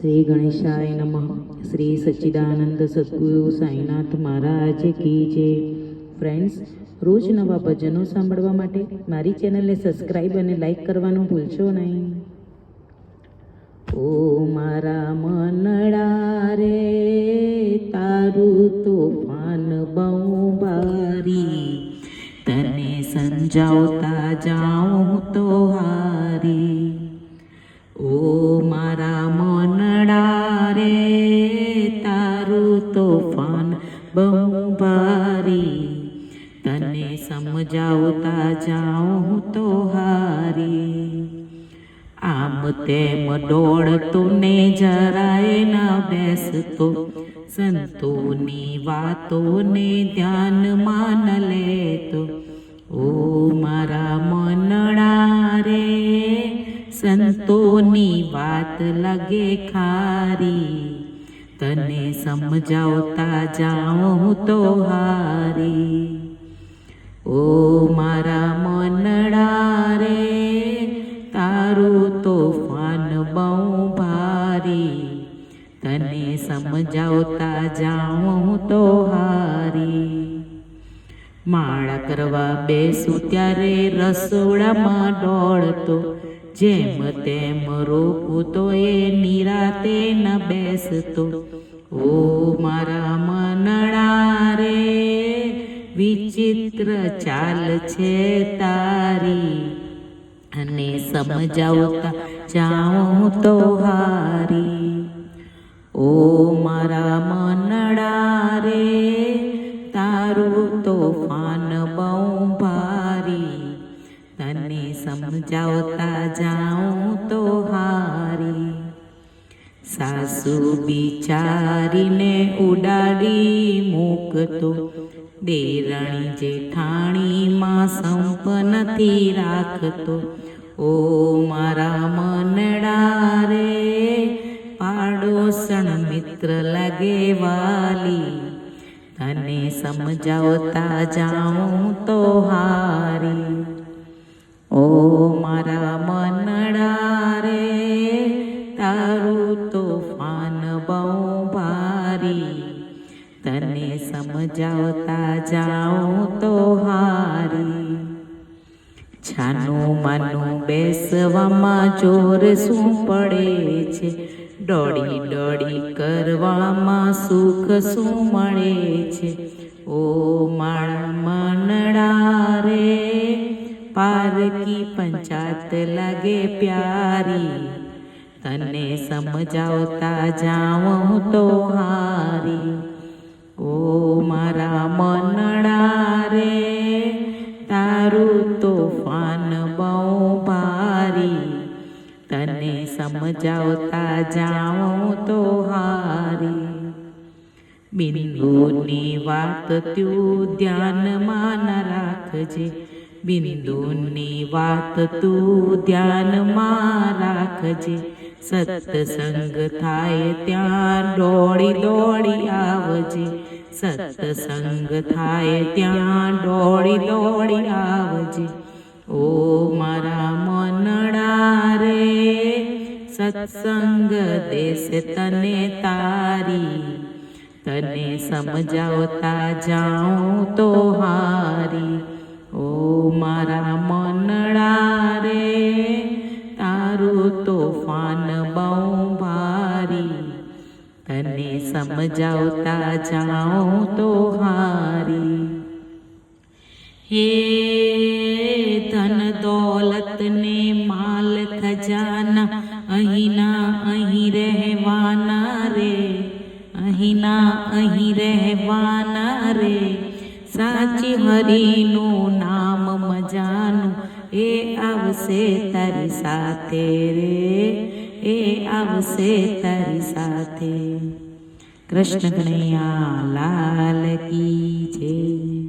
શ્રી ગણેશાય નમઃ. શ્રી સચ્ચિદાનંદ સદગુરુ સાંઈનાથ મહારાજ કી જે ફ્રેન્ડ્સ રોજ નવા ભજનો સાંભળવા માટે મારી ચેનલને સબસ્ક્રાઈબ અને લાઈક કરવાનું ભૂલશો નહીં. ઓ મારા મનડા રે, તારું તોફાન બહુ ભારી. તને સમજાવતા જાઉં તો હારી. બહુ ભારી તને સમજાવતા જાઉં તો હારી. આમ તેમ દોડતો ને જરાય ના બેસતો. સંતોની વાતોને ધ્યાનમાં ન લેતો. ઓ મારા મનડા રે, સંતોની વાત લગે ખારી. તને સમજાવતા જાઉં તો હારી. ઓ મારા મનડા રે, તારું તોફાન બહુ ભારી. તને સમજાવતા જાઉં તો હારી. માળા કરવા બેસું ત્યારે રસોડામાં દોડતો જેમ તેમ રોકું તો એ નિરાતે ન બેસતો. ઓ મારા મનડા રે, વિચિત્ર ચાલ છે તારી. અને સમજાવતા જાઉં તો હારી. સમજાવતા જાઉં તો હારી. સાસુ બિચારીને ઉડાડી મૂકતો. દેરણી જેઠાણીમાં સંપ નથી રાખતો. ઓ મારા મનડા રે પાડોશણ મિત્ર લાગે વાલી. તને સમજાવતા જાઉં તો હારી. ઓ મારા મનડા રે તારું તોફાન બહુ ભારી. તને સમજાવતા જાઉં તો હારી. છાનું માનું બેસવામાં જોર શું પડે છે? દોડી દોડી કરવામાં સુખ શું મળે છે? ઓ મારા મનડા રે પારકી પંચાત લાગે પ્યારી. તને સમજાવતા જાઉં તો હારી. ઓ મારા મનડા રે, તારું તોફાન બહુ ભારી. તને સમજાવતા જાઉં તો હારી. બિંદુની વાત તું ધ્યાનમાં ન રાખજે. બિંદુની વાત તું ધ્યાનમાં રાખજે. સત્સંગ થાય ત્યાં દોડી દોડી આવજે. સત્સંગ થાય ત્યાં દોડી દોડી આવજે. ઓ મારા મનડા રે, સત્સંગ દેશ તને તારી. તને સમજાવતા જાઉં તો હારી. ઓ મારા મનડા રે, તારું તોફાન બહુ ભારી. તને સમજાવતા જાઉં તો હારી. હે ધન દોલત ને માલ ખજાના, અહીંના અહીં રહેવાના રે, અહીંના અહીં રહેવાના રે. સાચી હરીનું નામ મજાનું. એ આવશે તારી સાથે રે. એ આવશે તારી સાથે. કૃષ્ણ કનૈયા લાલ કી જય.